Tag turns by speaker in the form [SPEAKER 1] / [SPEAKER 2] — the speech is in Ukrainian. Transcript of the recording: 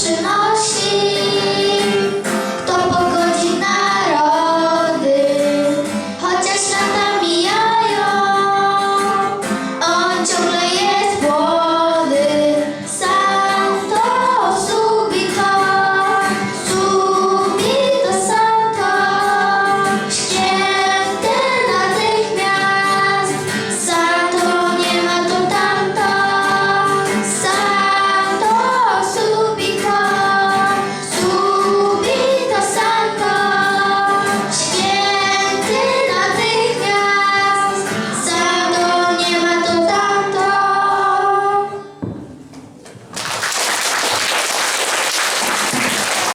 [SPEAKER 1] Дівчина